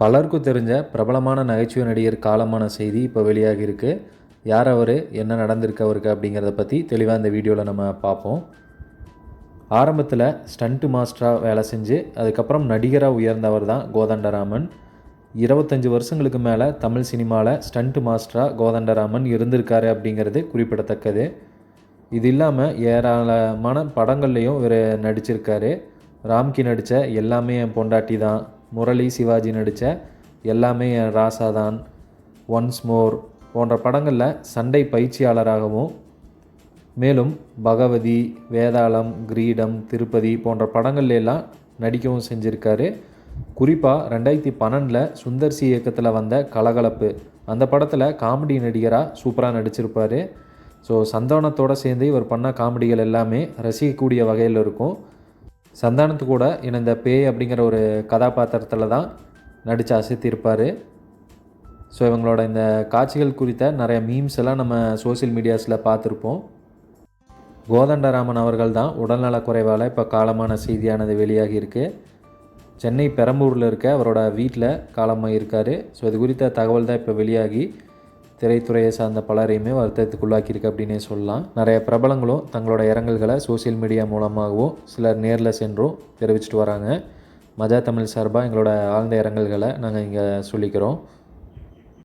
பலருக்கும் தெரிஞ்ச பிரபலமான நகைச்சுவை நடிகர் காலமான செய்தி இப்போ வெளியாகி இருக்கு யார் அவர்? என்ன நடந்திருக்கு அவருக்கு அப்படிங்கிறத பற்றி தெளிவாக இந்த வீடியோவில் நம்ம பார்ப்போம். ஆரம்பத்தில் ஸ்டண்ட்டு மாஸ்டராக வேலை செஞ்சு அதுக்கப்புறம் நடிகராக உயர்ந்தவர் தான் கோதண்டராமன். இருபத்தஞ்சி வருஷங்களுக்கு மேலே தமிழ் சினிமாவில் ஸ்டண்ட் மாஸ்டராக கோதண்டராமன் இருந்திருக்காரு அப்படிங்கிறது குறிப்பிடத்தக்கது. இது இல்லாமல் ஏராளமான படங்கள்லேயும் இவர் நடிச்சிருக்காரு. ராம்கி நடித்த எல்லாமே என் பொண்டாட்டி தான். முரளி சிவாஜி நடித்த எல்லாமே என் ஒன்ஸ் மோர் போன்ற படங்களில் சண்டை பயிற்சியாளராகவும் மேலும் பகவதி வேதாளம் கிரீடம் திருப்பதி போன்ற படங்கள்ல எல்லாம் நடிக்கவும் செஞ்சுருக்காரு. குறிப்பாக ரெண்டாயிரத்தி பன்னெண்டில் சுந்தர் சி இயக்கத்தில் வந்த கலகலப்பு அந்த படத்தில் காமெடி நடிகராக சூப்பராக நடிச்சிருப்பார். ஸோ சந்தானத்தோடு சேர்ந்து இவர் பண்ண காமெடிகள் எல்லாமே ரசிக்கக்கூடிய வகையில் இருக்கும். சந்தானத்து கூட இணைந்த பேய் அப்படிங்கிற ஒரு கதாபாத்திரத்தில் தான் நடித்து அசைத்திருப்பார் ஸோ இவங்களோட இந்த காட்சிகள் குறித்த நிறைய மீம்ஸ் எல்லாம் நம்ம சோஷியல் மீடியாஸில் பார்த்துருப்போம். கோதண்டராமன் அவர்கள் தான் உடல்நலக் குறைவால் இப்போ காலமான செய்தியானது வெளியாகி இருக்குது சென்னை பெரம்பூரில் இருக்க அவரோட வீட்டில் காலமாக இருக்கார் ஸோ இது குறித்த தகவல் தான் இப்போ வெளியாகி திரைத்துறையை சார்ந்த பலரையுமே வருத்தத்துக்குள்ளாக்கியிருக்கு அப்படின்னே சொல்லலாம். நிறைய பிரபலங்களும் தங்களோட இரங்கல்களை சோஷியல் மீடியா மூலமாகவும் சிலர் நேரில் சென்றும் தெரிவிச்சிட்டு வராங்க. மஜா தமிழ் சார்பாக எங்களோட ஆழ்ந்த இரங்கல்களை நாங்கள் இங்கே சொல்லிக்கிறோம்.